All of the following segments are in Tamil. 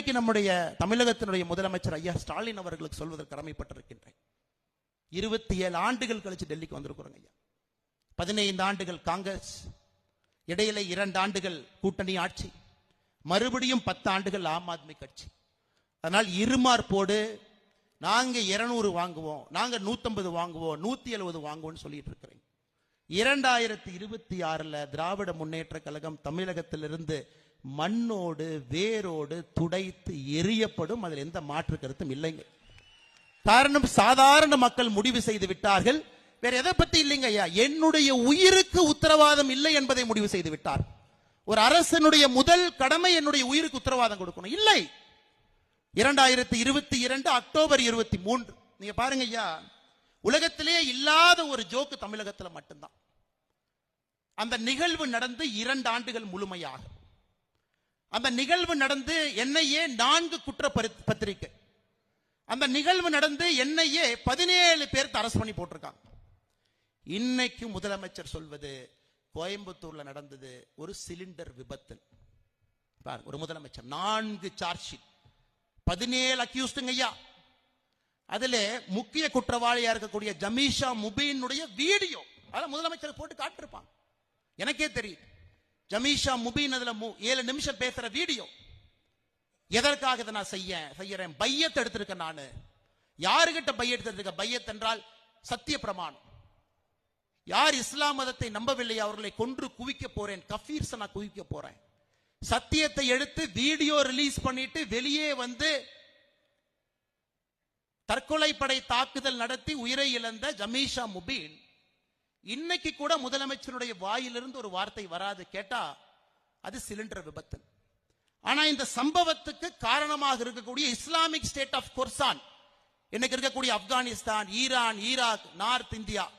இன்றைக்கு நம்முடைய தமிழகத்தினுடைய முதலமைச்சர் ஐயா ஸ்டாலின் அவர்களுக்கு சொல்வதற்கு கடமைப்பட்டிருக்கின்றேன். இருபத்தி ஏழு ஆண்டுகள் கழிச்சு டெல்லிக்கு வந்திருக்கிறோங்க ஐயா. பதினைந்து ஆண்டுகள் காங்கிரஸ் இடையில இரண்டு ஆண்டுகள் கூட்டணி ஆட்சி மறுபடியும் பத்து ஆண்டுகள் ஆம் ஆத்மி கட்சி. அதனால் இருமார்போடு நாங்க இருநூறு வாங்குவோம் நாங்க நூத்தம்பது வாங்குவோம் நூத்தி எழுபது வாங்குவோம்னு சொல்லிட்டு இருக்கிறேன் இரண்டாயிரத்தி இருபத்தி ஆறுல திராவிட முன்னேற்ற கழகம் தமிழகத்திலிருந்து மண்ணோடு வேரோடு துடைத்து எரியப்படும். அதில் எந்த மாற்று கருத்தும் இல்லைங்க. காரணம் சாதாரண மக்கள் முடிவு செய்து விட்டார்கள். வேற எதை பத்தி இல்லைங்க ஐயா? என்னுடைய உயிருக்கு உத்தரவாதம் இல்லை என்பதை முடிவு செய்து விட்டார். ஒரு அரசனுடைய முதல் கடமை என்னுடைய உயிருக்கு உத்தரவாதம் கொடுக்கணும். இல்லை. இரண்டாயிரத்தி இருபத்தி இரண்டு அக்டோபர் இருபத்தி மூன்று. நீங்க பாருங்க ஐயா. உலகத்திலே இல்லாத ஒரு ஜோக்கு தமிழகத்துல மட்டும்தான். அந்த நிகழ்வு நடந்து இரண்டு ஆண்டுகள் முழுமையாகும் அந்த நிகழ்வு நடந்து என்னையே நான்கு குற்ற பத்திரிக்கை. அந்த நிகழ்வு நடந்து என்னையே பதினேழு பேருக்கு அரசு பண்ணி போட்டிருக்காங்க. இன்னைக்கு முதலமைச்சர் சொல்வது கோயம்புத்தூர்ல நடந்தது ஒரு சிலிண்டர் விபத்து பாருங்க ஒரு முதலமைச்சர் நான்கு சார்ஜ் ஷீட் பதினேழு அக்யூஸ்டுங்க ஐயா. அதுல முக்கிய குற்றவாளியா இருக்கக்கூடிய ஜமீஷா முபீனுடைய வீடியோ. அதெல்லாம் முதலமைச்சர் போட்டு காட்டிருப்பாங்க. எனக்கே தெரியும். ஜமீஷா முபீன் அதுல மு- ஏழு நிமிஷம் பேசுற வீடியோ. எதற்காக இதை நான் செய்ய செய்யறேன்? பையத்தை எடுத்திருக்கேன் நானு. யாருகிட்ட பையத் எடுத்திருக்க பையத் என்றால் சத்திய பிரமாணம். யார் இஸ்லாம் மதத்தை நம்பவில்லை அவர்களை கொன்று குவிக்க போறேன். கஃபீர்ஸை நான் குவிக்க போறேன். சத்தியத்தை எடுத்து வீடியோ ரிலீஸ் பண்ணிட்டு வெளியே வந்து தற்கொலை படை தாக்குதல் நடத்தி உயிரை இழந்த ஜமீஷா முபீன் இன்னைக்கு கூட முதலமைச்சருடைய வாயிலிருந்து ஒரு வார்த்தை வராது. கேட்டா அது சிலிண்டர் விபத்து. ஆனா இந்த சம்பவத்துக்கு காரணமாக இருக்கக்கூடிய இஸ்லாமிக் ஸ்டேட் ஆஃப் கொர்சான் இன்னைக்கு இருக்கக்கூடிய Afghanistan Iran Iraq north India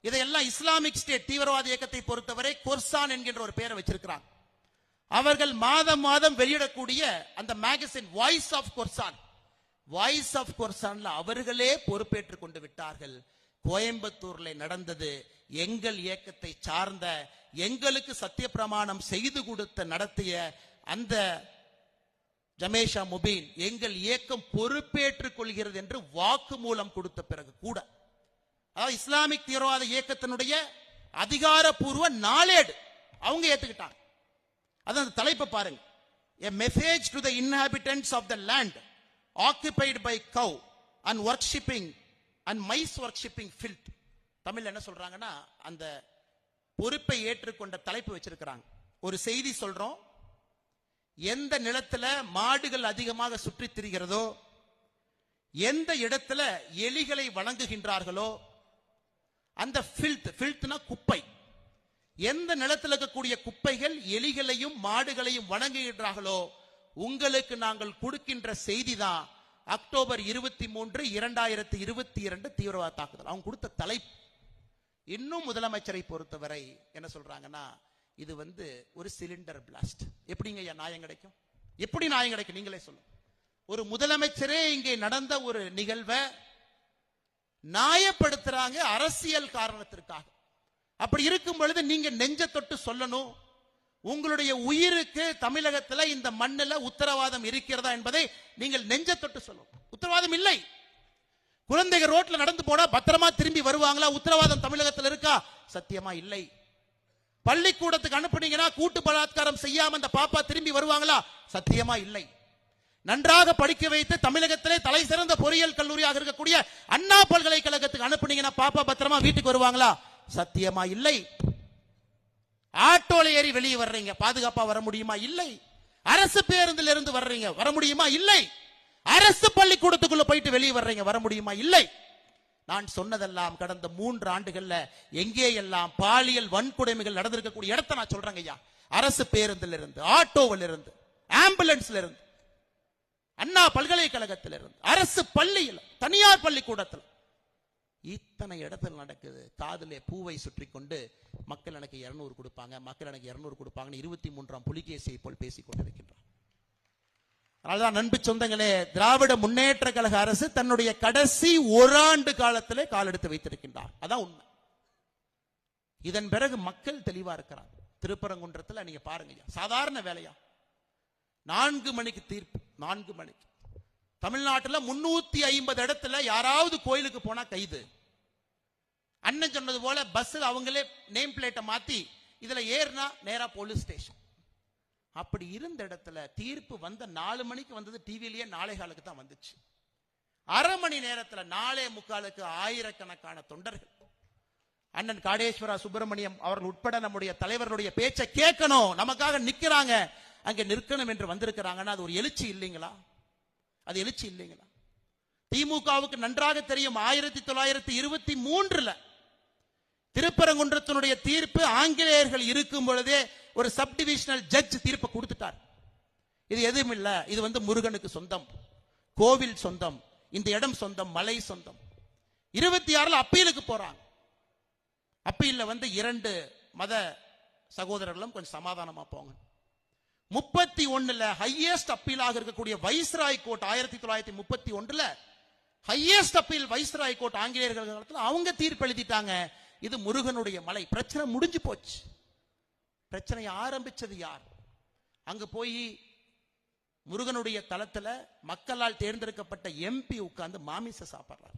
இதையெல்லாம் இஸ்லாமிக் ஸ்டேட் தீவிரவாத இயக்கத்தை பொறுத்தவரை கொர்சான் என்கின்ற ஒரு பெயரை வச்சிருக்கிறாங்க. அவர்கள் மாதம் மாதம் வெளியிடக்கூடிய அந்த magazine voice of Khorasan voice of கொர்சான்ல அவர்களே பொறுப்பேற்றுக் கொண்டு விட்டார்கள். கோயம்புத்தூர்ல நடந்தது. எங்கள் இயக்கத்தை சார்ந்த எங்களுக்கு சத்திய பிரமாணம் செய்து கொடுத்த நடத்திய அந்த ஜமேஷா முபீன் எங்கள் இயக்கம் பொறுப்பேற்றுக் கொள்கிறது என்று வாக்குமூலம் கொடுத்த பிறகு கூட. அதாவது இஸ்லாமிக் தீவிரவாத இயக்கத்தினுடைய அதிகாரப்பூர்வ நாளேடு. அவங்க ஏத்துக்கிட்டாங்க. அது அந்த தலைப்பை பாருங்க. A message to the inhabitants of the land occupied by cow and worshipping and mice worshipping field தமிழ்ல என்ன சொல்றாங்கன்னா அந்த பொறுப்பை ஏற்றுக்கொண்ட தலைப்பு வச்சிருக்கிறாங்க. ஒரு செய்தி சொல்றோம். எந்த நிலத்துல மாடுகள் அதிகமாக சுற்றித் திரிகிறதோ எந்த இடத்துல எலிகளை வணங்குகின்றார்களோ அந்த ஃபில்த் ஃபில்த்னா குப்பை. எந்த நிலத்தில் இருக்கக்கூடிய குப்பைகள் எலிகளையும் மாடுகளையும் வணங்குகின்றார்களோ உங்களுக்கு நாங்கள் கொடுக்கின்ற செய்தி தான் அக்டோபர் இருபத்தி மூன்று இரண்டாயிரத்தி இருபத்தி இரண்டு தீவிரவாத தாக்குதல். அவங்க கொடுத்த தலைப்பு. இன்னும் முதலமைச்சரை பொறுத்தவரை என்ன சொல்றாங்கன்னா இது வந்து ஒரு சிலிண்டர் பிளாஸ்ட் எப்படிங்க ஐயா நியாயம் கிடைக்கும்? எப்படி நியாயம் கிடைக்கும்? நீங்களே சொல்லுங்க. ஒரு முதலமைச்சரே இங்கே நடந்த ஒரு நிகழ்வை நியாயப்படுத்துறாங்க அரசியல் காரணத்திற்காக. அப்படி இருக்கும் பொழுது நீங்க நெஞ்ச தொட்டு சொல்லணும். உங்களுடைய உயிருக்கு தமிழகத்துல இந்த மண்ணுல உத்தரவாதம் இருக்கிறதா என்பதை நீங்கள் நெஞ்ச தொட்டு சொல்லணும். உத்தரவாதம் இல்லை. குழந்தைகள் ரோட்ல நடந்து போனா பத்திரமா திரும்பி வருவாங்களா? உத்தரவாதம் தமிழகத்தில் இருக்கா? சத்தியமா இல்லை. பள்ளிக்கூடத்துக்கு அனுப்புனீங்கன்னா கூட்டு பலாத்காரம் செய்யாம அந்த பாப்பா திரும்பி வருவாங்களா? சத்தியமா இல்லை. நன்றாக படிக்க வைத்து தமிழகத்திலே தலை சிறந்த பொறியியல் கல்லூரியாக இருக்கக்கூடிய அண்ணா பல்கலைக்கழகத்துக்கு அனுப்புனீங்கன்னா பாப்பா பத்திரமா வீட்டுக்கு வருவாங்களா? சத்தியமா இல்லை. ஆட்டோல ஏறி வெளியே வர்றீங்க. பாதுகாப்பா வர முடியுமா? இல்லை. அரசு பேருந்துல இருந்து வர்றீங்க. வர முடியுமா? இல்லை. அரசு பள்ளிக்கூடத்துக்குள்ள போயிட்டு வெளியே வர்றீங்க. வர முடியுமா? இல்லை. நான் சொன்னதெல்லாம் கடந்த மூன்று ஆண்டுகள்ல எங்கே எல்லாம் பாலியல் வன்கொடுமைகள் நடந்திருக்கக்கூடிய இடத்த நான் சொல்றேங்க ஐயா. அரசு பேருந்துல இருந்து ஆட்டோவில் இருந்து ஆம்புலன்ஸ்ல இருந்து அண்ணா பல்கலைக்கழகத்தில் இருந்து அரசு பள்ளியில் தனியார் பள்ளிக்கூடத்தில் இத்தனை இடத்துல நடக்குது. காதிலே பூவை சுற்றி கொண்டு மக்கள் எனக்கு இருநூறு கொடுப்பாங்க மக்கள் எனக்கு இரநூறு கொடுப்பாங்கன்னு இருபத்தி மூன்றாம் புலிகேசியை போல் பேசிக் கொண்டிருக்கின்றார். அதனால்தான் நண்பு சொந்தங்களே திராவிட முன்னேற்ற கழக அரசு தன்னுடைய கடைசி ஒரு ஆண்டு காலத்திலே காலெடுத்து வைத்திருக்கின்றார். அதான் உண்மை. இதன் பிறகு மக்கள் தெளிவா இருக்கிறார். திருப்பரங்குன்றத்துல நீங்க பாருங்க சாதாரண வேலையா? நான்கு மணிக்கு தீர்ப்பு. நான்கு மணிக்கு. தமிழ்நாட்டில் முன்னூத்தி ஐம்பது இடத்துல யாராவது கோயிலுக்கு போனா கைது. அண்ணன் சொன்னது போல பஸ்ஸில் அவங்களே நேம் பிளேட்டை மாத்தி இதுல ஏறினா நேரா போலீஸ் ஸ்டேஷன் அப்படி இருந்த இடத்துல தீர்ப்பு வந்த நாலு மணிக்கு வந்தது டிவிலேயே நாளை காலுக்கு தான் வந்துச்சு. அரை மணி நேரத்தில் நாளே முக்காலுக்கு ஆயிரக்கணக்கான தொண்டர்கள். அண்ணன் காடேஸ்வரா சுப்பிரமணியம் அவர்கள் உட்பட நம்முடைய தலைவர்களுடைய பேச்சை கேட்கணும். நமக்காக நிற்கிறாங்க அங்கே நிற்கணும் என்று வந்திருக்கிறாங்கன்னா அது ஒரு எழுச்சி இல்லைங்களா? அது எழுச்சி இல்லைங்களா? திமுகவுக்கு நன்றாக தெரியும் ஆயிரத்தி தொள்ளாயிரத்தி இருபத்தி மூன்றுல திருப்பரங்குன்றத்தினுடைய தீர்ப்பு ஆங்கிலேயர்கள் இருக்கும் பொழுதே ஒரு சப் டிவிஷனல் ஜட்ஜ் தீர்ப்பை கொடுத்துட்டார். இது எதுவும் இல்லை. இது வந்து முருகனுக்கு சொந்தம் கோவில் சொந்தம் இந்த இடம் சொந்தம் மலை சொந்தம். இருபத்தி ஆறுல அப்பீலுக்கு போறாங்க. அப்பீல்ல வந்து இரண்டு மத சகோதரர்களும் கொஞ்சம் சமாதானமா போங்க. முப்பத்தி ஒண்ணுல ஹையஸ்ட் அப்பீலாக இருக்கக்கூடிய வைஸ்ராய் கோர்ட் ஆயிரத்தி தொள்ளாயிரத்தி முப்பத்தி ஒன்றுல ஹையஸ்ட் அப்பீல் வைஸ்ராய் கோர்ட் ஆங்கிலேயர்கள் அவங்க தீர்ப்பு எழுதிட்டாங்க. இது முருகனுடைய மலை. பிரச்சனை முடிஞ்சு போச்சு. பிரச்சனையை ஆரம்பிச்சது யார்? அங்க போய் முருகனுடைய தளத்துல மக்களால் தேர்ந்தெடுக்கப்பட்ட எம்பி உட்கார்ந்து மாமிச சாப்பிடுறாரு.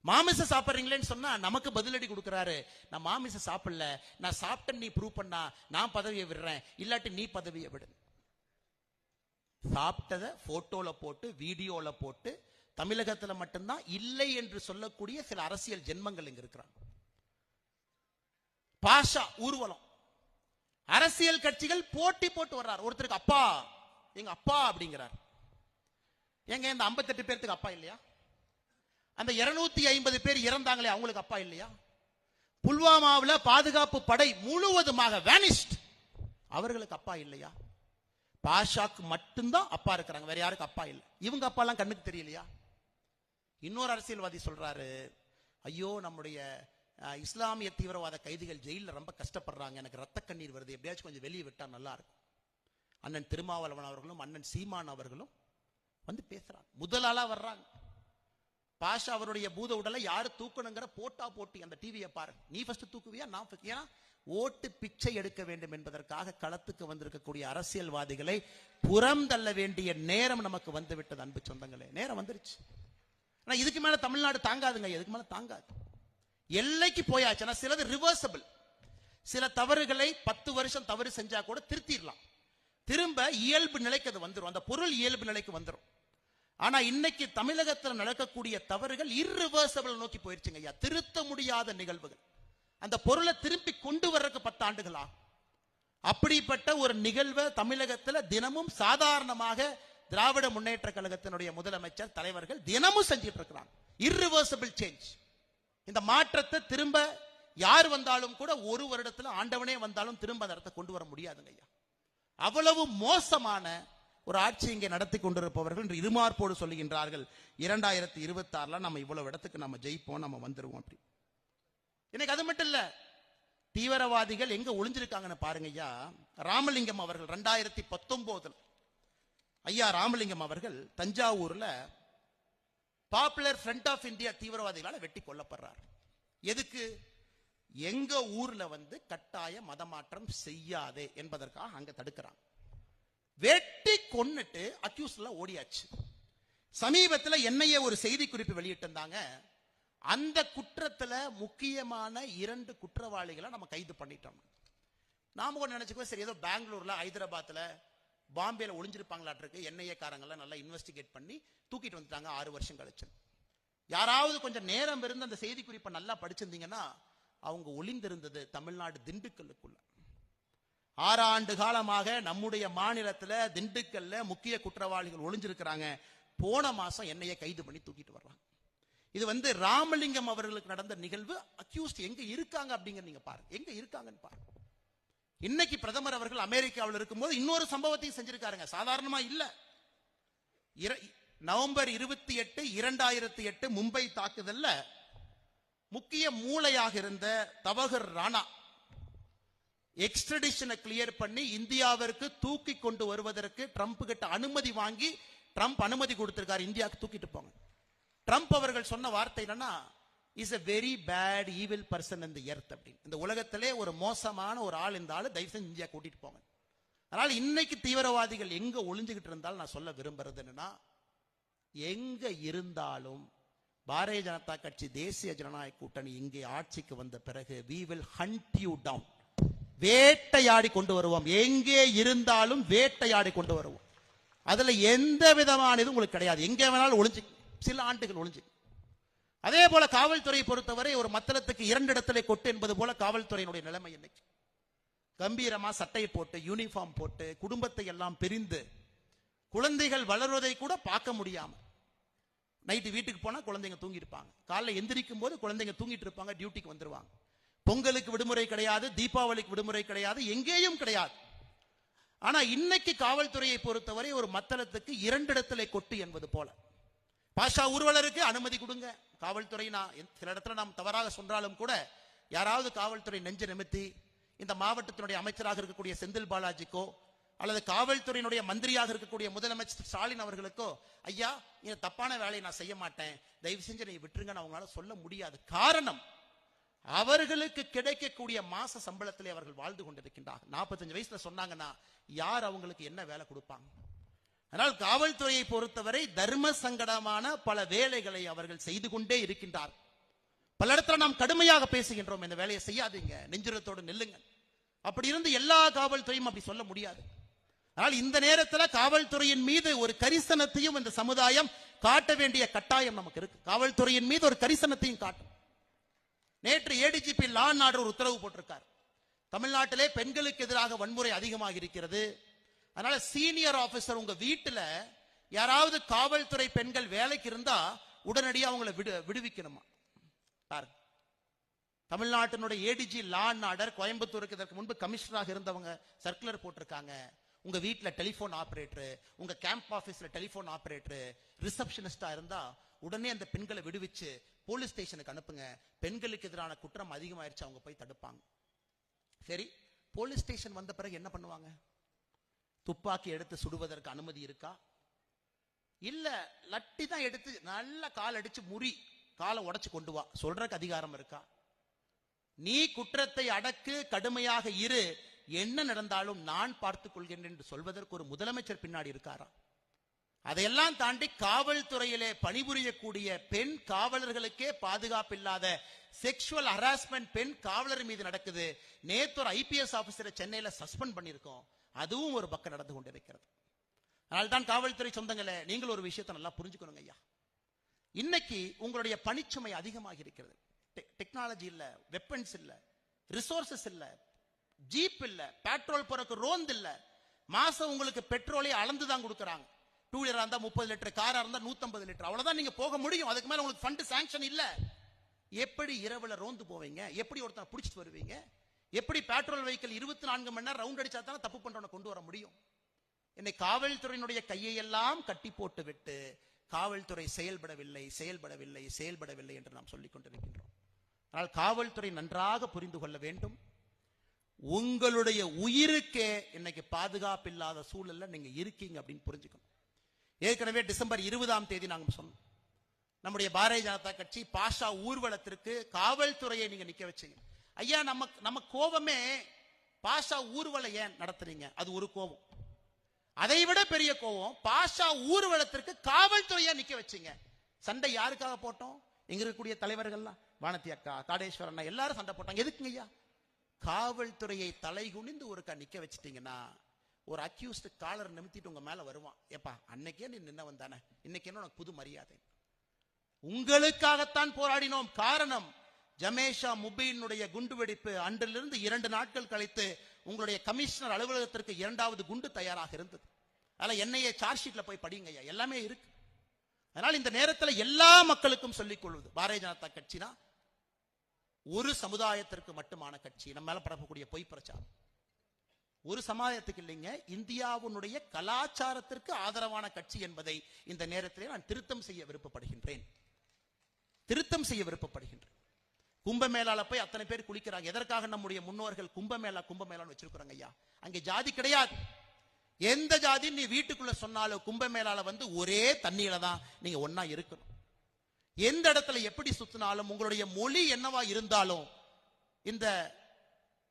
மாமிச சாப்பிட்றீங்களேன்னு சொன்னா நமக்கு பதிலடி கொடுக்குறாரு. நான் மாமிச சாப்பிடல. நான் சாப்பிட்டேன்னு நீ ப்ரூவ் பண்ணா. நான் பதவியை விடுறேன். இல்லாட்டி நீ பதவியை விடு. சாப்பிட்டத போட்டோல போட்டு வீடியோல போட்டு தமிழகத்துல மட்டும்தான் இல்லை என்று சொல்லக்கூடிய சில அரசியல் ஜென்மங்கள் இங்க இருக்கிறாங்க. பாஷா ஊர்வலம். அரசியல் கட்சிகள் போட்டி போட்டு வர்றார். ஒருத்தருக்கு அப்பா எங்க அப்பா அப்படிங்கிறார். எங்க இந்த 58 பேர்த்துக்கு அப்பா இல்லையா? அந்த 250 ஐம்பது பேர் இறந்தாங்களே அவங்களுக்கு அப்பா இல்லையா? புல்வாமாவில் பாதுகாப்பு படை முழுவதுமாக வேனிஸ்ட் அவர்களுக்கு அப்பா இல்லையா? பாஷாக்கு மட்டும்தான் அப்பா இருக்கிறாங்க வேற யாருக்கு அப்பா இல்லை. இவங்க அப்பா எல்லாம் கண்ணுக்கு தெரியலையா? இன்னொரு அரசியல்வாதி சொல்றாரு ஐயோ நம்முடைய இஸ்லாமிய தீவிரவாத கைதிகள் ஜெயிலில் ரொம்ப கஷ்டப்படுறாங்க எனக்கு ரத்த கண்ணீர் வருது எப்படியாச்சும் கொஞ்சம் வெளியே விட்டா நல்லா இருக்கும். அண்ணன் திருமாவளவன் அவர்களும் அண்ணன் சீமான் அவர்களும் வந்து பேசுறாங்க. முதல் வர்றாங்க. பாஷா அவருடைய பூத உடலை யாரு தூக்கணுங்கிற போட்டா போட்டி அந்த டிவியை பாரு. நீ ஃபர்ஸ்ட் தூக்குவியா? நான் ஏன்னா ஓட்டு பிச்சை எடுக்க வேண்டும் என்பதற்காக களத்துக்கு வந்திருக்கக்கூடிய அரசியல்வாதிகளை புறம் தள்ள வேண்டிய நேரம் நமக்கு வந்து விட்டது அன்பு சொந்தங்களே. நேரம் வந்துருச்சு. ஆனா இதுக்கு மேல தமிழ்நாடு தாங்காதுங்க. இதுக்கு மேல தாங்காது? எல்லைக்கு போயாச்சு. ஆனா சிலது ரிவர்சபிள் சில தவறுகளை பத்து வருஷம் தவறு செஞ்சா கூட திருத்திடலாம். திரும்ப இயல்பு நிலைக்கு அது வந்துரும். அந்த பொருள் இயல்பு நிலைக்கு வந்துடும் ஆனா இன்னைக்கு தமிழகத்துல நடக்கக்கூடிய தவறுகள் இர்ரிவர்சபிள் நோக்கி போயிருச்சுங்க ஐயா. திருத்த முடியாத நிகழ்வுகள். அந்த பொருளை திருப்பி கொண்டு வர்றதுக்கு பத்து ஆண்டுகள் ஆகும் அப்படிப்பட்ட ஒரு நிகழ்வை தமிழகத்துல தினமும் சாதாரணமாக திராவிட முன்னேற்ற கழகத்தினுடைய முதலமைச்சர் தலைவர்கள் தினமும் செஞ்சிட்டு இருக்கிறாங்க இர்ரிவர்சபிள் சேஞ்ச் இந்த மாற்றத்தை திரும்ப யார் வந்தாலும் கூட ஒரு வருடத்துல ஆண்டவனே வந்தாலும் திரும்ப அந்த இடத்தை கொண்டு வர முடியாதுங்க ஐயா. அவ்வளவு மோசமான ஒரு ஆட்சி இங்கே நடத்தி கொண்டிருப்பவர்கள் இன்று இருமார்போடு சொல்லுகின்றார்கள். இரண்டாயிரத்தி இருபத்தி ஆறுல நம்ம இவ்வளவு இடத்துக்கு நம்ம ஜெயிப்போம் நம்ம வந்துருவோம் அப்படி. எனக்கு அது மட்டும் இல்ல தீவிரவாதிகள் எங்க ஒளிஞ்சிருக்காங்கன்னு பாருங்க ஐயா. ராமலிங்கம் அவர்கள் ரெண்டாயிரத்தி பத்தொன்பதுல ஐயா ராமலிங்கம் அவர்கள் தஞ்சாவூர்ல பாப்புலர் ஃப்ரண்ட் ஆஃப் இந்தியா தீவிரவாதிகளால் வெட்டி கொல்லப்படுறார். எதுக்கு? எங்க ஊர்ல வந்து கட்டாய மதமாற்றம் செய்யாதே என்பதற்காக அங்க தடுக்கிறான். வெட்டி கொன்னுட்டு அக்யூஸ்ல ஓடியாச்சு. சமீபத்தில் என்னைய ஒரு செய்தி குறிப்பு வெளியிட்டிருந்தாங்க. அந்த குற்றத்துல முக்கியமான இரண்டு குற்றவாளிகளை நம்ம கைது பண்ணிட்டோம். நாம கூட நினைச்சுக்கோ சரி ஏதோ பெங்களூர்ல ஹைதராபாத்ல பாம்பேல ஒளிஞ்சிருப்பாங்களாட்டிருக்கு. என்ஐஏ காரங்கெல்லாம் நல்லா இன்வெஸ்டிகேட் பண்ணி தூக்கிட்டு வந்துட்டாங்க ஆறு வருஷம் கழிச்சு. யாராவது கொஞ்சம் நேரம் இருந்து அந்த செய்தி குறிப்பை நல்லா படிச்சிருந்தீங்கன்னா அவங்க ஒளிந்திருந்தது தமிழ்நாடு திண்டுக்கல்லுக்குள்ள. ஆறு ஆண்டு காலமாக நம்முடைய மாநிலத்துல திண்டுக்கல்ல முக்கிய குற்றவாளிகள் ஒளிஞ்சிருக்கிறாங்க. போன மாசம் என்னைய கைது பண்ணி தூக்கிட்டு வர்றாங்க. இது வந்து ராமலிங்கம் அவர்களுக்கு நடந்த நிகழ்வு. அக்யூஸ்ட் எங்க இருக்காங்க அப்படிங்கிற நீங்க பாருங்க. எங்க இருக்காங்கன்னு பாருங்க. இன்னைக்கு பிரதமர் அவர்கள் அமெரிக்காவில் இருக்கும்போது இன்னொரு சம்பவத்தையும் செஞ்சிருக்காருங்க. சாதாரணமா இல்ல. இர- நவம்பர் இருபத்தி எட்டு இரண்டாயிரத்தி எட்டு மும்பை தாக்குதல்ல முக்கிய மூளையாக இருந்த தவகர் ராணா எக்ஸ்ட்ரடிஷனை கிளியர் பண்ணி இந்தியாவிற்கு தூக்கி கொண்டு வருவதற்கு ட்ரம்ப் கிட்ட அனுமதி வாங்கி ட்ரம்ப் அனுமதி கொடுத்திருக்காரு. இந்தியாவுக்கு தூக்கிட்டு போங்க. ட்ரம்ப் அவர்கள் சொன்ன வார்த்தை என்னன்னா is a very bad evil person இந்த எர்த் அப்படின்னு. இந்த உலகத்திலே ஒரு மோசமான ஒரு ஆள் இந்த தயவு செஞ்சு இந்தியா கூட்டிட்டு போங்க. அதனால் இன்னைக்கு தீவிரவாதிகள் எங்க ஒளிஞ்சுக்கிட்டு இருந்தாலும் நான் சொல்ல விரும்புறது என்னன்னா எங்க இருந்தாலும் பாரதிய ஜனதா கட்சி தேசிய ஜனநாயக கூட்டணி இங்கே ஆட்சிக்கு வந்த பிறகு we will hunt you down வேட்டையாடி கொண்டு வருவோம். எங்கே இருந்தாலும் வேட்டையாடி கொண்டு வருவோம். அதுல எந்த விதமான இது உங்களுக்கு கிடையாது. எங்கே வேணாலும் ஒளிஞ்சு சில ஆண்டுகள் ஒளிஞ்சு. அதே போல காவல்துறையை பொறுத்தவரை ஒரு மத்தளத்துக்கு இரண்டு இடத்துல கொட்டு என்பது போல காவல்துறையினுடைய நிலைமை இன்னைக்கு கம்பீரமா சட்டை போட்டு யூனிஃபார்ம் போட்டு குடும்பத்தை எல்லாம் பிரிந்து குழந்தைகள் வளர்வதை கூட பார்க்க முடியாம. நைட்டு வீட்டுக்கு போனா குழந்தைங்க தூங்கி இருப்பாங்க காலைல எந்திரிக்கும் போது குழந்தைங்க தூங்கிட்டு இருப்பாங்க டியூட்டிக்கு வந்துருவாங்க. பொங்கலுக்கு விடுமுறை கிடையாது தீபாவளிக்கு விடுமுறை கிடையாது எங்கேயும் கிடையாது. ஆனா இன்னைக்கு காவல்துறையை பொறுத்தவரை ஒரு மத்தளத்துக்கு இரண்டு இடத்துல கொட்டு என்பது போல. பாஷா ஊர்வலருக்கு அனுமதி கொடுங்க. காவல்துறை நான் எந்த- சில இடத்துல நாம் தவறாக சொன்னாலும் கூட யாராவது காவல்துறை நெஞ்சு நிமித்தி இந்த மாவட்டத்தினுடைய அமைச்சராக இருக்கக்கூடிய செந்தில் பாலாஜிக்கோ அல்லது காவல்துறையினுடைய மந்திரியாக இருக்கக்கூடிய முதலமைச்சர் ஸ்டாலின் அவர்களுக்கோ ஐயா இந்த தப்பான வேலையை நான் செய்ய மாட்டேன். தயவு செஞ்சு நீ விட்டுருங்கன்னு அவங்களால சொல்ல முடியாது. காரணம் அவர்களுக்கு கிடைக்கக்கூடிய மாச சம்பளத்திலே அவர்கள் வாழ்ந்து கொண்டிருக்கின்றார்கள். நாற்பத்தஞ்சு வயசுல சொன்னாங்கன்னா யார் அவங்களுக்கு என்ன வேலை கொடுப்பாங்க? அதனால் காவல்துறையை பொறுத்தவரை தர்ம சங்கடமான பல வேலைகளை அவர்கள் செய்து கொண்டே இருக்கின்றார். பல இடத்துல நாம் கடுமையாக பேசுகின்றோம் இந்த வேலையை செய்யாதீங்க நெஞ்சுரத்தோடு நில்லுங்க அப்படி இருந்து எல்லா காவல்துறையும் அப்படி சொல்ல முடியாது. ஆனால் இந்த நேரத்தில் காவல்துறையின் மீது ஒரு கரிசனத்தையும் இந்த சமுதாயம் காட்ட வேண்டிய கட்டாயம் நமக்கு இருக்கு. காவல்துறையின் மீது ஒரு கரிசனத்தையும் காட்டும். நேற்று ஏடிஜிபி லான் ஆர்டர் ஒரு உத்தரவு போட்டிருக்கார். தமிழ்நாட்டிலே பெண்களுக்கு எதிராக வன்முறை அதிகமாக இருக்கிறது. அதனால சீனியர் ஆபீசர் உங்க வீட்டுல யாராவது காவல்துறை பெண்கள் வேலைக்கு இருந்தா உடனடியா அவங்களை விடு விடுவிக்கணுமா? பாருங்க. தமிழ்நாட்டினுடைய ஏடிஜி லான் ஆர்டர் கோயம்புத்தூருக்கு இதற்கு முன்பு கமிஷனராக இருந்தவங்க சர்க்குலர் போட்டிருக்காங்க. உங்க வீட்டில் டெலிபோன் ஆபரேட்டர் உங்க கேம்ப் ஆபீஸ்ல டெலிபோன் ஆபரேட்டர் ரிசப்ஷனிஸ்டா இருந்தா உடனே அந்த பெண்களை விடுவிச்சு போலீஸ் ஸ்டேஷனுக்கு அனுப்புங்க. பெண்களுக்கு எதிரான குற்றம் அதிகமாயிருச்சு அவங்க போய் தடுப்பாங்க. சரி போலீஸ் ஸ்டேஷன் வந்த பிறகு என்ன பண்ணுவாங்க? துப்பாக்கி எடுத்து சுடுவதற்கு அனுமதி இருக்கா? இல்ல லட்டி தான் எடுத்து நல்ல கால் அடிச்சு முறி காலை உடச்சு கொண்டு வா. சொல்றதுக்கு அதிகாரம் இருக்கா? நீ குற்றத்தை அடக்கு கடுமையாக இரு. என்ன நடந்தாலும் நான் பார்த்துக் கொள்கின்றேன் என்று சொல்வதற்கு ஒரு முதலமைச்சர் பின்னாடி இருக்காரா? அதையெல்லாம் தாண்டி காவல்துறையிலே பணிபுரியக்கூடிய பெண் காவலர்களுக்கே பாதுகாப்பு இல்லாத செக்ஷுவல் ஹராஸ்மெண்ட் பெண் காவலர் மீது நடக்குது. நேத்து ஒரு ஐபிஎஸ் ஆபீசரை சென்னையில சஸ்பெண்ட் பண்ணிருக்கோம் அதுவும் ஒரு பக்கம் நடந்து கொண்டிருக்கிறது. அதனால்தான் காவல்துறை சொந்தங்களே நீங்கள் ஒரு விஷயத்தை நல்லா புரிஞ்சுக்கணுங்க ஐயா. இன்னைக்கு உங்களுடைய பணிச்சுமை அதிகமாக இருக்கிறது. டெக்னாலஜி இல்ல வெப்பன்ஸ் இல்ல ரிசோர்சஸ் இல்ல ஜீப் இல்ல பெட்ரோல் போறக்கு ரோந்து இல்ல. மாசம் உங்களுக்கு பெட்ரோலே அளந்து தான் கொடுக்கறாங்க. டூ வீலரா இருந்தா முப்பது லிட்டர் காரா இருந்தா 150 லிட்டர். அவ்வளவுதான் நீங்க போக முடியும். அதுக்கு மேல உங்களுக்கு ஃபண்ட் சாங்ஷன் இல்ல. எப்படி இரவுல ரோந்து போவீங்க? எப்படி ஒருத்தனை பிடிச்சிட்டு வருவீங்க? எப்படி பெட்ரோல் வெஹிக்கிள் இருபத்தி நான்கு மணி நேரம் ரவுண்ட் அடிச்சா தானே தப்பு பண்றவனை கொண்டு வர முடியும்? என்னை காவல்துறையினுடைய கையை எல்லாம் கட்டி போட்டு விட்டு காவல்துறை செயல்படவில்லை செயல்படவில்லை செயல்படவில்லை என்று நாம் சொல்லிக் கொண்டிருக்கின்றோம். ஆனால் காவல்துறை நன்றாக புரிந்து கொள்ள வேண்டும். உங்களுடைய உயிருக்கே இன்னைக்கு பாதுகாப்பு இல்லாத சூழல்ல நீங்க இருக்கீங்க அப்படின்னு புரிஞ்சுக்கணும். ஏற்கனவே டிசம்பர் இருபதாம் தேதி நாங்கள் சொன்னோம். நம்முடைய பாரதிய ஜனதா கட்சி பாஷா ஊர்வலத்திற்கு காவல்துறையை நீங்க நிக்க வச்சீங்க. ஐயா நம்ம நம்ம கோபமே பாஷா ஊர்வலம் ஏன் நடத்துறீங்க? அது ஒரு கோபம். அதை விட பெரிய கோவம் பாஷா ஊர்வலத்திற்கு காவல்துறையா நிக்க வச்சீங்க? சண்டை யாருக்காக போட்டோம்? இங்க இருக்கக்கூடிய தலைவர்கள்லாம். வானத்தி அக்கா காடேஸ்வரண்ணா எல்லாரும் சண்டை போட்டாங்க. எதுக்குங்க ஐயா? காவல்துறையை தலைகுனிந்து ஒருக்கா நிக்க வச்சிட்டீங்கன்னா ஒரு அக்யூஸ்ட் காலர் நிமித்திட்டு உங்க மேல வருவான். ஏப்பா அன்னைக்கே நீ நின்ன வந்தானே? இன்னைக்கு என்ன உனக்கு புது மரியாதை? உங்களுக்காகத்தான் போராடினோம். காரணம் ஜமேஷா முபீனுடைய குண்டுவெடிப்பு அன்றிலிருந்து இரண்டு நாட்கள் கழித்து உங்களுடைய கமிஷனர் அலுவலகத்திற்கு இரண்டாவது குண்டு தயாராக இருந்தது. அதனால என்னைய சார்ஜ் ஷீட்ல போய் படிங்க ஐயா. எல்லாமே இருக்கு. அதனால் இந்த நேரத்தில் எல்லா மக்களுக்கும் சொல்லிக் கொள்வது பாரதிய ஜனதா கட்சினா ஒரு சமுதாயத்திற்கு மட்டுமான கட்சி. நம்ம மேல பரப்பக்கூடிய பொய் பிரச்சாரம். ஒரு சமுதாயத்துக்கு இல்லைங்க. இந்தியாவுடைய கலாச்சாரத்திற்கு ஆதரவான கட்சி என்பதை இந்த நேரத்திலே நான் திருத்தம் செய்ய விருப்பப்படுகின்றேன். திருத்தம் செய்ய விருப்பப்படுகின்றேன். கும்பமேளால போய் அத்தனை பேர் குளிக்கிறாங்க. எதற்காக நம்முடைய முன்னோர்கள் கும்பமேளா கும்பமேளான்னு வச்சிருக்கிறாங்க ஐயா? அங்கே ஜாதி கிடையாது. எந்த ஜாதி நீ வீட்டுக்குள்ள சொன்னாலும் கும்பமேளால வந்து ஒரே தண்ணியில தான் நீங்க ஒன்னா இருக்கணும். எந்த இடத்துல எப்படி சுத்தினாலும் உங்களுடைய மொழி என்னவா இருந்தாலும் இந்த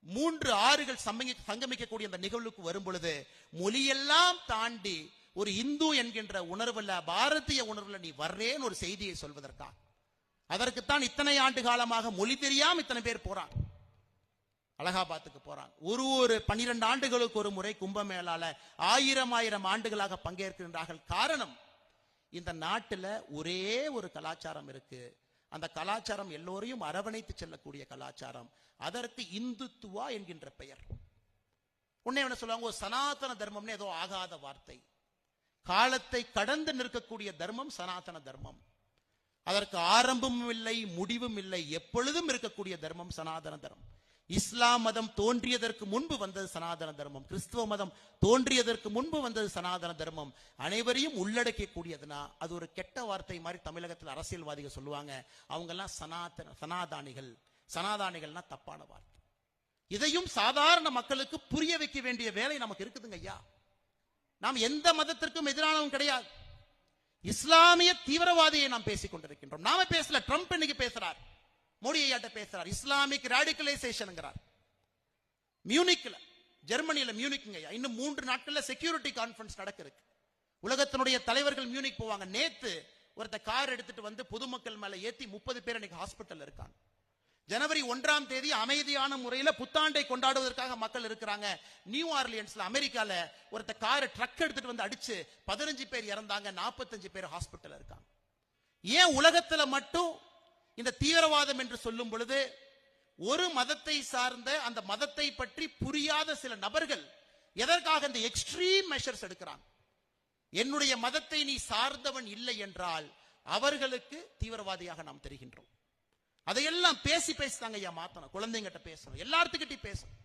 மூன்று ஆறுகள் சம்மங்கி- சங்கமிக்கக்கூடிய அந்த நிகழ்வுக்கு வரும் பொழுது மொழியெல்லாம் தாண்டி ஒரு இந்து என்கின்ற உணர்வுல பாரதிய உணர்வுல நீ வர்றேன்னு ஒரு செய்தியை சொல்வதற்காக. அதற்குத்தான் இத்தனை ஆண்டு காலமாக மொழி தெரியாம இத்தனை பேர் போறாங்க. அலகாபாத்துக்கு போறாங்க. ஒரு ஒரு பன்னிரண்டு ஆண்டுகளுக்கு ஒரு முறை கும்பமேளால ஆயிரம் ஆயிரம் ஆண்டுகளாக பங்கேற்கின்றார்கள். காரணம் இந்த நாட்டுல ஒரே ஒரு கலாச்சாரம் இருக்கு. அந்த கலாச்சாரம் எல்லோரையும் அரவணைத்து செல்லக்கூடிய கலாச்சாரம். அதற்கு இந்துத்துவா என்கின்ற பெயர். உன்னை என்ன சொல்லுவாங்க? ஒரு சனாதன தர்மம்னு ஏதோ ஆகாத வார்த்தை. காலத்தை கடந்து நிற்கக்கூடிய தர்மம் சனாதன தர்மம். அதற்கு ஆரம்பமும் இல்லை முடிவும் இல்லை எப்பொழுதும் இருக்கக்கூடிய தர்மம் சனாதன தர்மம். இஸ்லாம் மதம் தோன்றியதற்கு முன்பு வந்தது சனாதன தர்மம். கிறிஸ்துவ மதம் தோன்றியதற்கு முன்பு வந்தது சனாதன தர்மம். அனைவரையும் உள்ளடக்கக்கூடியதுன்னா அது ஒரு கெட்ட வார்த்தை மாதிரி தமிழகத்தில் அரசியல்வாதிகள் சொல்லுவாங்க. அவங்க எல்லாம் சனாதன சனாதானிகள். சனாதானிகள்னா தப்பான வார்த்தை. இதையும் சாதாரண மக்களுக்கு புரிய வைக்க வேண்டிய வேலை நமக்கு இருக்குதுங்க ஐயா. நாம் எந்த மதத்திற்கும் எதிரானவும் கிடையாது. இஸ்லாமிய தீவிரவாதியை நாம் பேசிக் கொண்டிருக்கின்றோம் நாம பேசல ட்ரம்ப் இன்னைக்கு பேசுறார். மோடி ஐயாட்ட பேசுறார் இஸ்லாமிக் ரேடிகலைசேஷன்ங்கிறார் மியூனிக்ல ஜெர்மனியில மியூனிக்ங்க ஐயா. இன்னும் மூன்று நாட்கள்ல செக்யூரிட்டி கான்ஃபரன்ஸ் நடக்க உலகத்தினுடைய தலைவர்கள் மியூனிக் போவாங்க. நேத்து ஒருத்த கார் எடுத்துட்டு வந்து பொதுமக்கள் மேல ஏத்தி முப்பது பேர் இன்னைக்கு ஹாஸ்பிட்டல் இருக்காங்க. ஜனவரி ஒன்றாம் தேதி அமைதியான முறையில புத்தாண்டை கொண்டாடுவதற்காக மக்கள் இருக்கிறாங்க. நியூ ஆர்லியன்ஸ்ல அமெரிக்கால ஒருத்த கார் ட்ரக் எடுத்துட்டு வந்து அடிச்சு பதினஞ்சு பேர் இறந்தாங்க. நாற்பத்தஞ்சு பேர் ஹாஸ்பிட்டல் இருக்காங்க. ஏன் உலகத்துல மட்டும் இந்த தீவிரவாதம் என்று சொல்லும் பொழுது ஒரு மதத்தை சார்ந்த அந்த மதத்தை பற்றி புரியாத சில நபர்கள் எதற்காக இந்த எக்ஸ்ட்ரீம் மெஷர்ஸ் எடுக்கிறாங்க? என்னுடைய மதத்தை நீ சார்ந்தவன் இல்லை என்றால் அவர்களுக்கு தீவிரவாதியாக நாம் தெரிகின்றோம். அதையெல்லாம் பேசி பேசிதாங்க ஐயா மாத்தணும். குழந்தைங்கிட்ட பேசணும். எல்லாத்துக்கிட்டையும் பேசணும்.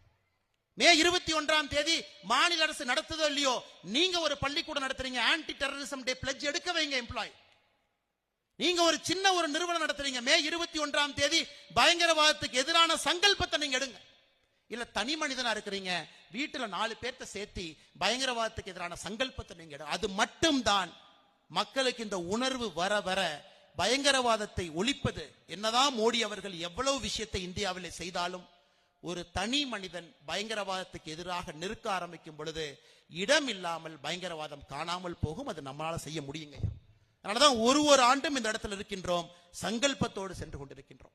மே இருபத்தி ஒன்றாம் தேதி மாநில அரசு நடத்துதோ இல்லையோ நீங்க ஒரு பள்ளிக்கூடம் நடத்துறீங்க ஆன்டி டெரரிசம் டே பிளட்ஜ் எடுக்க வைங்க எம்ப்ளாய் நீங்க ஒரு சின்ன ஒரு நிறுவனம் நடத்துறீங்க. மே இருபத்தி ஒன்றாம் தேதி பயங்கரவாதத்துக்கு எதிரான சங்கல்பத்தை நீங்க எடுங்க. இல்ல தனி மனிதனா இருக்கிறீங்க. வீட்டுல நாலு பேர்த்த சேர்த்து பயங்கரவாதத்துக்கு எதிரான சங்கல்பத்தை நீங்க எடுங்க அது மட்டும்தான். மக்களுக்கு இந்த உணர்வு வர வர பயங்கரவாதத்தை ஒழிப்பது என்னதான் மோடி அவர்கள் எவ்வளவு விஷயத்தை இந்தியாவிலே செய்தாலும் ஒரு தனி மனிதன் பயங்கரவாதத்துக்கு எதிராக நிற்க ஆரம்பிக்கும் பொழுது இடம் இல்லாமல் பயங்கரவாதம் காணாமல் போகும். அது நம்மளால செய்ய முடியுங்க அதனாலதான் ஒரு ஒரு ஆண்டும் இந்த இடத்துல இருக்கின்றோம் சங்கல்பத்தோடு சென்று கொண்டிருக்கின்றோம்.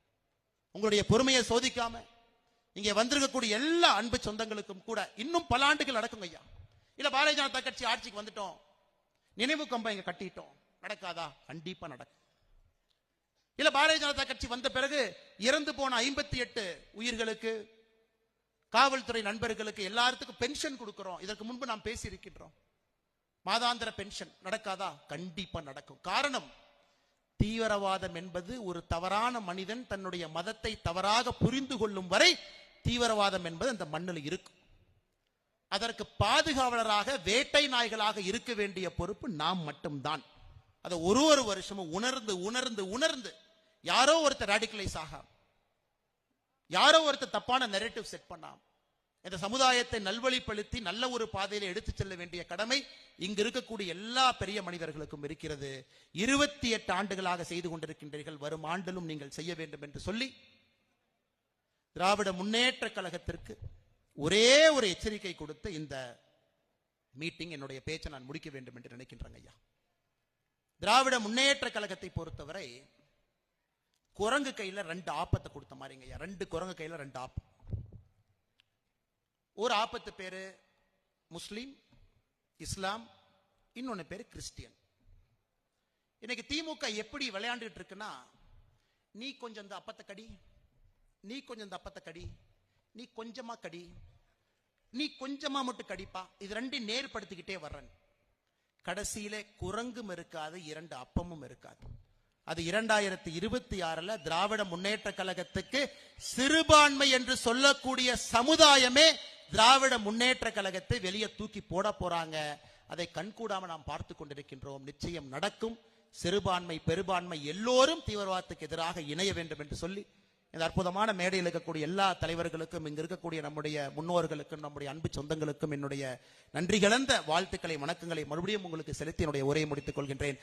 உங்களுடைய பொறுமையை சோதிக்காம இங்கே வந்திருக்கக்கூடிய எல்லா அன்பு சொந்தங்களுக்கும் கூட இன்னும் பல ஆண்டுகள் நடக்கும் ஐயா. இல்ல பாரதிய ஜனதா கட்சி ஆட்சிக்கு வந்துட்டோம். நினைவு கம்பம் இங்க கட்டிட்டோம். நடக்காதா? கண்டிப்பா நடக்கும். இல்ல பாரதிய ஜனதா கட்சி வந்த பிறகு இறந்து போன ஐம்பத்தி எட்டு உயிர்களுக்கு காவல்துறை நண்பர்களுக்கு எல்லாத்துக்கும் பென்ஷன் கொடுக்கிறோம். இதற்கு முன்பு நாம் பேசி இருக்கின்றோம் மாதாந்திர பென்ஷன் நடக்காதா? கண்டிப்பா நடக்கும். காரணம் தீவிரவாதம் என்பது ஒரு தவறான மனிதன் தன்னுடைய மதத்தை தவறாக புரிந்து கொள்ளும் வரை தீவிரவாதம் என்பது அந்த மண்ணில் இருக்கும். அதற்கு பாதுகாவலராக வேட்டை நாய்களாக இருக்க வேண்டிய பொறுப்பு நாம் மட்டும்தான். அதை ஒரு ஒரு வருஷமும் உணர்ந்து உணர்ந்து உணர்ந்து யாரோ ஒருத்தர் ரேடிகலைஸ் ஆகாம யாரோ ஒருத்தர் தப்பான நெரேட்டிவ் செட் பண்ணாம இந்த சமுதாயத்தை நல்வழிப்படுத்தி நல்ல ஒரு பாதையில எடுத்துச் செல்ல வேண்டிய கடமை இங்கு இருக்கக்கூடிய எல்லா பெரிய மனிதர்களுக்கும் இருக்கிறது. இருபத்தி எட்டு ஆண்டுகளாக செய்து கொண்டிருக்கின்றீர்கள். வரும் ஆண்டிலும் நீங்கள் செய்ய வேண்டும் என்று சொல்லி திராவிட முன்னேற்ற கழகத்திற்கு ஒரே ஒரு எச்சரிக்கை கொடுத்து இந்த மீட்டிங் என்னுடைய பேச்சை நான் முடிக்க வேண்டும் என்று நினைக்கின்றேங்க ஐயா. திராவிட முன்னேற்ற கழகத்தை பொறுத்தவரை குரங்கு கையில ரெண்டு ஆப்பத்தை கொடுத்த மாதிரிங்க ஐயா. ரெண்டு குரங்கு கையில ரெண்டு ஆப்பம். ஒரு ஆபத்து பேரு முஸ்லீம் இஸ்லாம் இன்னொன்னு பேரு கிறிஸ்டியன். இன்னைக்கு திமுக எப்படி விளையாண்டுட்டு இருக்குன்னா நீ கொஞ்சம் இந்த அப்பத்தை கடி நீ கொஞ்சம் இந்த அப்பத்தை கடி நீ கொஞ்சமா கடி நீ கொஞ்சமா மட்டும் கடிப்பா இது ரெண்டையும் நேர்படுத்திக்கிட்டே வர்றேன். கடைசியில குரங்கும் இருக்காது இரண்டு அப்பமும் இருக்காது. அது இரண்டாயிரத்தி இருபத்தி ஆறுல திராவிட முன்னேற்ற கழகத்துக்கு சிறுபான்மை என்று சொல்லக்கூடிய சமுதாயமே திராவிட முன்னேற்ற கழகத்தை வெளியே தூக்கி போட போறாங்க. அதை கண்கூடாம நாம் பார்த்து கொண்டிருக்கின்றோம். நிச்சயம் நடக்கும். சிறுபான்மை பெரும்பான்மை எல்லோரும் தீவிரவாதத்துக்கு எதிராக இணைய வேண்டும் என்று சொல்லி இந்த அற்புதமான மேடையில் இருக்கக்கூடிய எல்லா தலைவர்களுக்கும் இங்கு இருக்கக்கூடிய நம்முடைய முன்னோர்களுக்கும் நம்முடைய அன்பு சொந்தங்களுக்கும் என்னுடைய நன்றி கலந்த வாழ்த்துக்களை வணக்கங்களை மறுபடியும் உங்களுக்கு செலுத்தி என்னுடைய உரையை முடித்துக் கொள்கின்றேன்.